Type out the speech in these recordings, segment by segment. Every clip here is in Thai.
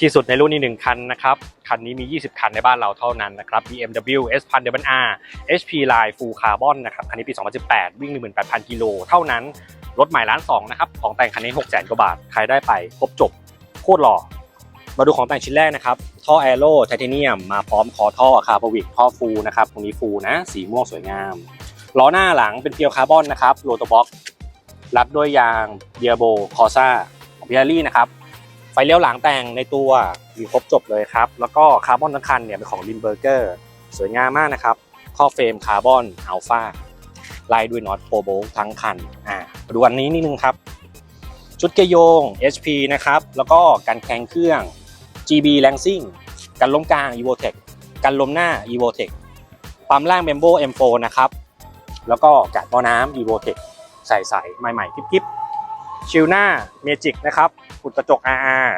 ที่สุดในรุ่นนี้หนึ่งคันนะครับ คันนี้มี 20 คันในบ้านเราเท่านั้นนะครับ BMW S 1000 r HP Line Full Carbon นะครับ คันนี้ปี 2018 วิ่ง 18,000 กิโลเท่านั้น รถใหม่ล้านสองนะครับ ของแต่งคันนี้ 6 0 0 0 0กว่าบาท ใครได้ไปครบจบ โคตรหล่อ มาดูของแต่งชิ้นแรกนะครับ ท่อแอโร่ไทเทเนียม มาพร้อมคอท่อคาร์บอวิกท่อฟูนะครับ ตรงนี้ฟูนะ สีม่วงสวยงาม ล้อหน้าหลังเป็นเพียวคาร์บอนนะครับโรโตบ็อกรัดด้วยยางเดียโบคอซ่าของพิอารี่นะครับ ไฟเลี้ยวหลังแต่งในตัวมีครบจบเลยครับ แล้วก็คาร์บอนทั้งคันเนี่ยเป็นของลินเบอร์เกอร์สวยงามมากนะครับข้อเฟรมคาร์บอนอัลฟาลายด้วยน็อตโปรโบทั้งคันอ่าดูอันนี้นิดนึงครับ ชุดเกยร์โยง HP นะครับ แล้วก็กันแข่งเครื่อง GB Lansing กันล้มกลาง Evotech กันล้มหน้า Evotech ปั๊มล่าง Bembo M4 นะครับ แล้วก็กาดหม้อน้ำ Evotech ใส่ๆใหม่ๆกิ๊บ ชิลหน้า Magic นะครับอุดกระจก RR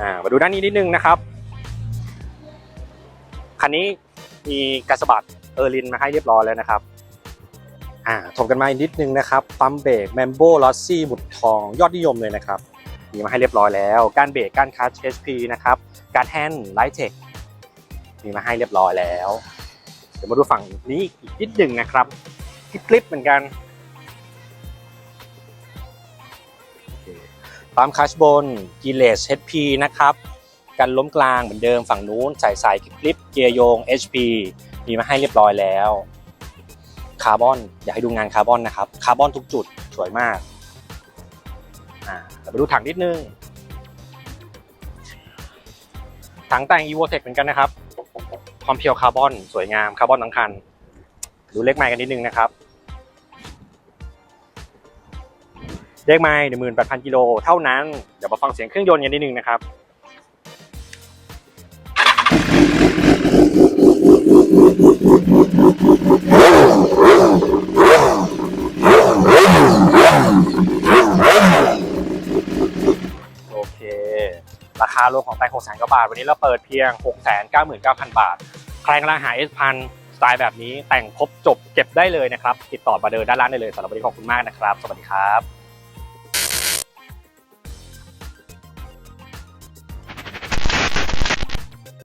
อ่ามาดูด้านนี้นิดนึงนะครับ คันนี้มีกระสบัดเออร์ลินมาให้เรียบร้อยแล้วนะครับอ่าถมกันมาอีกนิดนึงนะครับปั๊มเบรกแมมโบลอสซี่หมุดทองยอดนิยมเลยนะครับมีมาให้เรียบร้อยแล้ว การเบรกการคัส HP นะครับการแฮนด์ไลท์เทคมีมาให้เรียบร้อยแล้ว เดี๋ยวมาดูฝั่งนี้อีกนิดหนึ่งนะครับคลิปๆเหมือนกัน ปั๊มคัชบนกีเลส HP นะครับ กันล้มกลางเหมือนเดิมฝั่งนู้นใส่สายคลิปเกียร์โยง HP มีมาให้เรียบร้อยแล้วคาร์บอนอยากให้ดูงานคาร์บอนนะครับคาร์บอนทุกจุดสวยมากอ่าเราไปดูถังนิดนึงถังแต่ง Evotech เหมือนกันนะครับ ความเพียวคาร์บอนสวยงามคาร์บอนทั้งคัน ดูเลขไมล์กันนิดนึงนะครับ เลขไมล์หนึ่งหมื่นแปดพันกิโลเท่านั้น เดี๋ยวมาฟังเสียงเครื่องยนต์กันนิดนึงนะครับโอเค ราคารวมของแต่ง6 0 0 0 0กว่าบาท วันนี้เราเปิดเพียง 6 9 9 0 0 0 บาท ใครกำลังหา S พันสไตล์แบบนี้แต่งครบจบเก็บได้เลยนะครับ ติดต่อมาเดินด้านล่างได้เลยสำหรับวันนี้ขอบคุณมากนะครับ สวัสดีครับ